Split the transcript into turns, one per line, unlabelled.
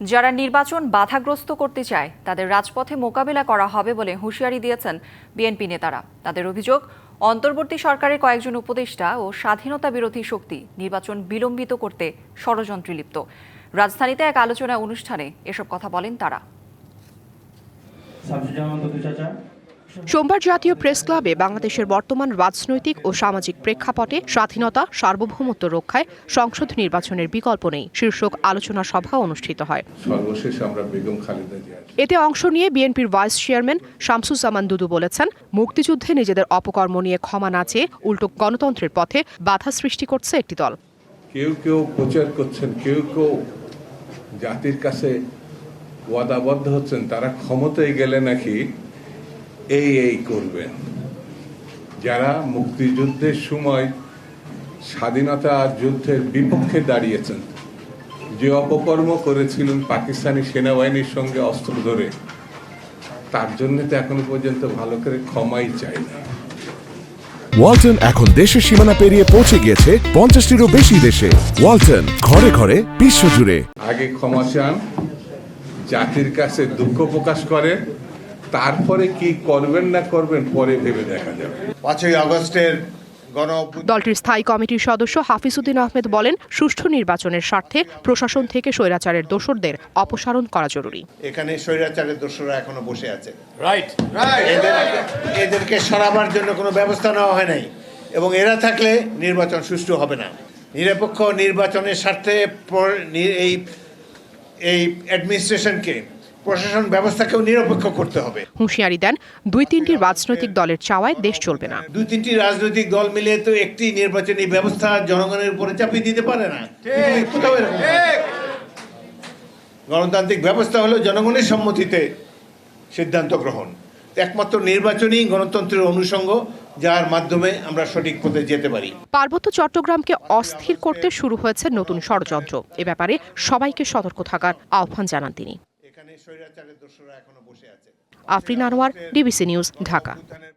যারা নির্বাচন বাধাগ্রস্ত করতে চায়, তাদের রাজপথে মোকাবেলা করা হবে বলে হুঁশিয়ারি দিয়েছেন বিএনপি নেতারা। তাদের অভিযোগ, অন্তর্বর্তী সরকারের কয়েকজন উপদেষ্টা ও স্বাধীনতা বিরোধী শক্তি নির্বাচন বিলম্বিত করতে ষড়যন্ত্রে লিপ্ত। রাজধানীতে এক আলোচনা অনুষ্ঠানে এসব কথা বলেন তারা।
সোমবার জাতীয় প্রেস ক্লাবে বাংলাদেশের বর্তমান রাজনৈতিক ও সামাজিক প্রেক্ষাপটে স্বাধীনতা সার্বভৌমত্ব রক্ষায় সংসদ নির্বাচনের বিকল্প নেই। শীর্ষক আলোচনা সভা অনুষ্ঠিত হয়। এতে অংশ নিয়ে বিএনপির ভাইস চেয়ারম্যান শামসুজ্জামান দুদু বলেছেন মুক্তিযুদ্ধে নিজেদের অপকর্ম নিয়ে ক্ষমা না চেয়ে উল্টো গণতন্ত্রের পথে বাধা সৃষ্টি করছে একটি দল।
কেউ কেউ প্রচার করছেন কেউ কেউ জাতির কাছে ওয়াদাবদ্ধ হচ্ছেন তারা ক্ষমতায় গেলে নাকি এই এই করবেন। যারা মুক্তিযুদ্ধের সময় স্বাধীনতা যুদ্ধের বিপক্ষে দাঁড়িয়েছেন যে অপকর্ম করেছিলেন পাকিস্তানি সেনাবাহিনীর সঙ্গে অস্ত্র ধরে তার জন্য তো এখনও পর্যন্ত ভালো করে ক্ষমাই চাই না।
ওয়ালটন এখন দেশের সীমানা পেরিয়ে পৌঁছে গিয়েছে পঞ্চাশটিরও বেশি দেশে। ওয়ালটন ঘরে ঘরে বিশ্বজুড়ে
আগে ক্ষমা চান জাতির কাছে দুঃখ প্রকাশ করে তারপরে কি করবেন না করবেন পরে ভেবে দেখা যাবে।
পাঁচই আগস্টের গণ
দলটির স্থায়ী কমিটির সদস্য হাফিজউদ্দিন আহমেদ বলেন সুষ্ঠু নির্বাচনের স্বার্থে প্রশাসন থেকে স্বৈরাচারের দোষরদের অপসারণ করা জরুরি।
এখানে স্বৈরাচারের দোষরা এখনও বসে আছে। রাইট এদেরকে সরাবার জন্য কোনো ব্যবস্থা নেওয়া হয় নাই। এবং এরা থাকলে নির্বাচন সুষ্ঠু হবে না। নিরপেক্ষ নির্বাচনের স্বার্থে প্র- নি- এই এই অ্যাডমিনিস্ট্রেশনকে প্রশাসন ব্যবস্থাকেও নিরপেক্ষ করতে হবে।
হুঁশিয়ারি দেন দুই তিনটি রাজনৈতিক দলের চাওয়ায় দেশ চলবে না।
দুই তিনটি রাজনৈতিক দল মিলে তো একটি নির্বাচনী ব্যবস্থা জনগণের উপরে চাপিয়ে দিতে পারে না। কোথাও এরকম গণতান্ত্রিক ব্যবস্থা হলো জনগণের সম্মতিতে সিদ্ধান্ত গ্রহণ। একমাত্র নির্বাচনই গণতন্ত্রের অনুষঙ্গ যার মাধ্যমে আমরা সঠিক পথে যেতে পারি।
পার্বত্য চট্টগ্রামকে অস্থির করতে শুরু হয়েছে নতুন ষড়যন্ত্র। এ ব্যাপারে সবাইকে সতর্ক থাকার আহ্বান জানান তিনি।
স্বৈরাচারের দোষরা এখনও বসে আছে।
Afrin Anwar DBC news Dhaka.